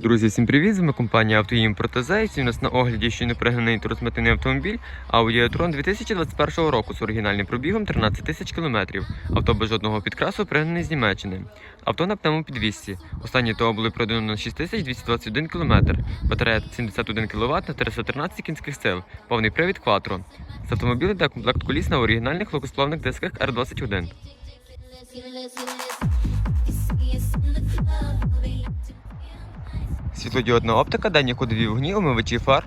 Друзі, всім привіт! З вами компанія «Автоімпортазе». І у нас на огляді ще не пригнаний туросметний автомобіль Audi e-tron 2021 року з оригінальним пробігом 13 тисяч кілометрів. Авто без жодного підкрасу пригнаний з Німеччини. Авто на пневмопідвісці. Останні того були продано на 6221 км. Батарея 71 кВт на 313 кінських сил. Повний привід Quattro. З автомобіля йде комплект коліс на оригінальних легкосплавних дисках R21. Світлодіодна оптика, денні ходові вогні, омивачі фар,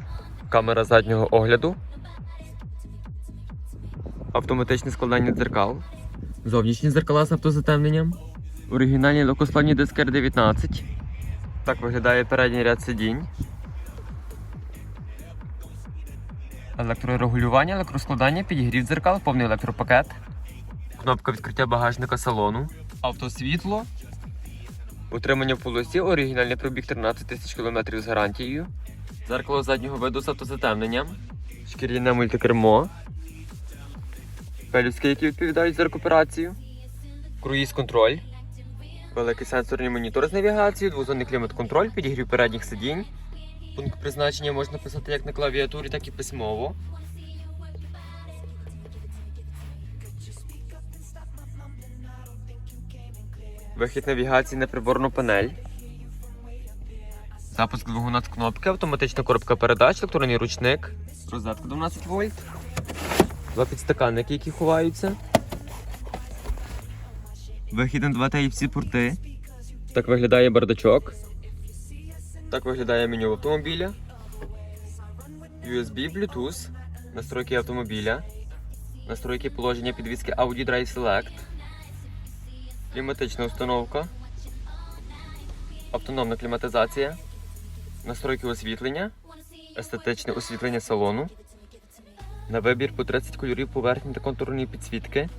камера заднього огляду, автоматичне складання дзеркал, зовнішні дзеркала з автозатемненням, оригінальні легкосплавні диски R19. Так виглядає передній ряд сидінь. Електрорегулювання, електроскладання, підігрів дзеркал, повний електропакет, кнопка відкриття багажника салону, автосвітло, Утримання в полосі, оригінальний пробіг 13 тисяч кілометрів з гарантією. Зеркало заднього виду з автозатемненням. Шкіряне мультикермо. Пелюстки, які відповідають за рекуперацію. Круїз контроль. Великий сенсорний монітор з навігацією, двозонний клімат-контроль, підігрів передніх сидінь. Пункт призначення можна писати як на клавіатурі, так і письмово. Вихід навігації на приборну панель. Запуск двигуна з кнопки, автоматична коробка передач, електронний ручник, розетка 12 вольт, два підстаканники, які ховаються. Вихід на 2 Type-C порти. Так виглядає бардачок. Так виглядає меню автомобіля. USB, Bluetooth, настройки автомобіля, настройки положення підвіски Audi Drive Select. Кліматична установка, автономна кліматизація, настройки освітлення, естетичне освітлення салону, на вибір по 30 кольорів поверхні та контурної підсвітки.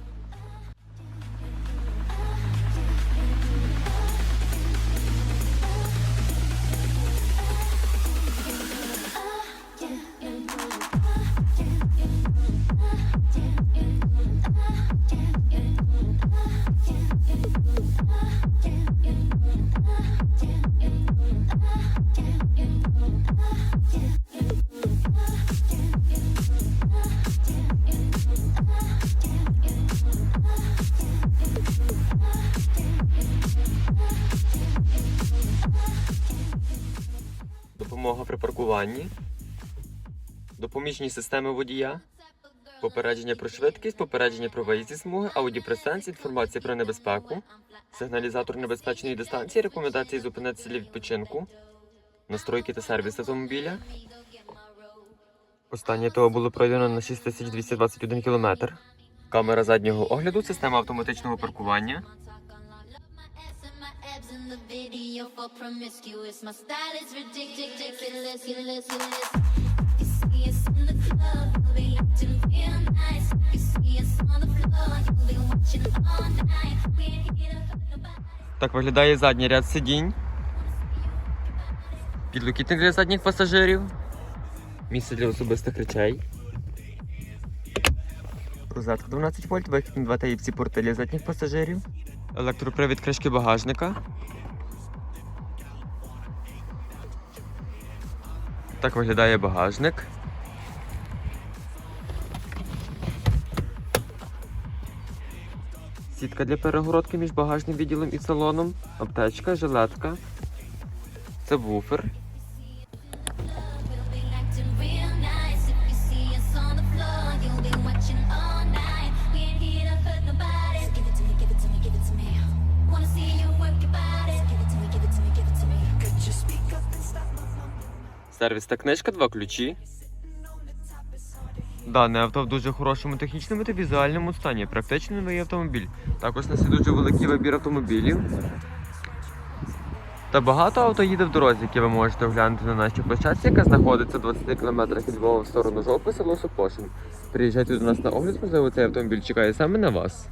Допомога при паркуванні, допоміжні системи водія, попередження про швидкість, попередження про виїзд зі смуги, аудіопресенс, інформація про небезпеку, сигналізатор небезпечної дистанції, рекомендації зупинитися для відпочинку, настройки та сервіс автомобіля. Останнє того було пройдено на 6221 км. Камера заднього огляду, система автоматичного паркування. Так виглядає задній ряд сидінь. Підлокітник для задніх речей. Розетка 12 вольт, вихід на 2 Type-C порти для задніх пасажирів. Електропривід кришки багажника. Так виглядає багажник. Сітка для перегородки між багажним відділом і салоном, аптечка, жилетка. Це буфер. Сервіс та книжка, два ключі. Дане авто в дуже хорошому технічному та візуальному стані. Практичний новий автомобіль. Також нас є дуже великий вибір автомобілів. Та багато авто їде в дорозі, які ви можете оглянути на нашій площадці, яка знаходиться в 20 км від Львова в сторону Жовпи, село Сопошин. Приїжджайте до нас на огляд, можливо, цей автомобіль чекає саме на вас.